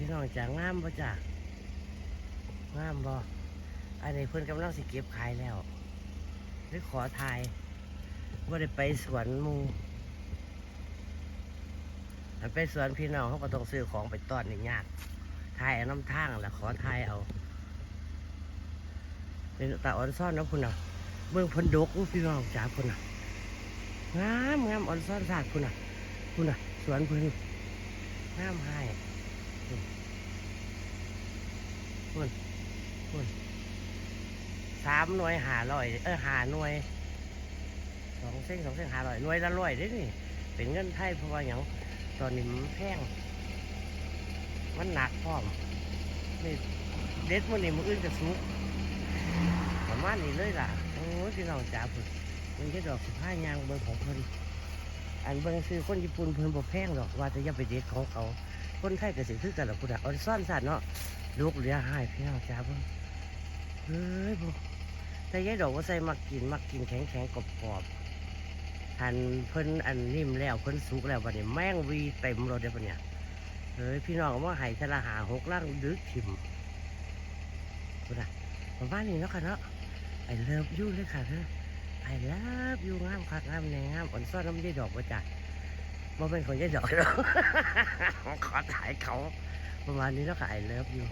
พี่น้องจ๋างามบ่จ้ะงามบ่อันนี้เพิ่นกำลังสิเก็บขายแล้วหรือขอทายว่าได้ไปสวนมูอันไปสวนพี่น้องเขาก็ต้องซื้อของไปต้อนนี่ยากทายเอาน้ำทางแหละขอทายเอา เป็นตาอ่อนซ่อนนะคุณน่ะเบิ่งพิ่นดกพี่น้องจ๋าคุณน่ะงามงามอ่อนซ่อนสาดคุณน่ะคุณน่ะสวนเพิ่นงามใหุ้ณคุณสามหน่วยหาร้อย เออหาหน่วยสองเส้นสองเส้นหาร้อยหน่วยละร้อยด้นี่ เป็นเงินไทยเพราะว่าอย่างตอนนี้มันแพงมันหนักพร้อมนี่เด็ดมันนี่มันอื่นจะสุกประมาณนี้เลยล่ะโอ้ยพี่น้องจ๋าพุ่นมันแค่ดอกสิบห้ายางเบอร์ของเพิ่นอันเบิ่งซื้อคนญี่ปุ่นเพิ่นบ่แพงหรอกว่าจะอย่าไปเด็ดของเขา คนไทยก็สิคือกันหรอกพุ่นอะเออนซ่อนสัตว์เนาะ ลูกเหลือหายพี่น้องจ๋าเบิ่งเฮ้ยบ่แต่ยายดอกว่าใส่มักกินมักกินแข็งแข็งกรอบกรอบทันเพิ่นอันนิ่มแล้วเพิ่นสุกแล้วบัดนี้แม่งวีเต็มรถเด้อบัดเนี่ยเฮ้ยพี่น้องว่าให้ทะละหาหกล่างดึกถิ่มพุ่นอะประมานี้เนาะค่ะเนาะไอเลิฟยูเลยค่ะเธอไอเลิฟยูงามคักงามแนงงามอ่อนซ่อนน้ำยายดอกว่าจ้ะว่าเป็นของยายดอกหรอกขอถ่ายเขาประมาณนี้แล้วค่ะไอเลิฟยู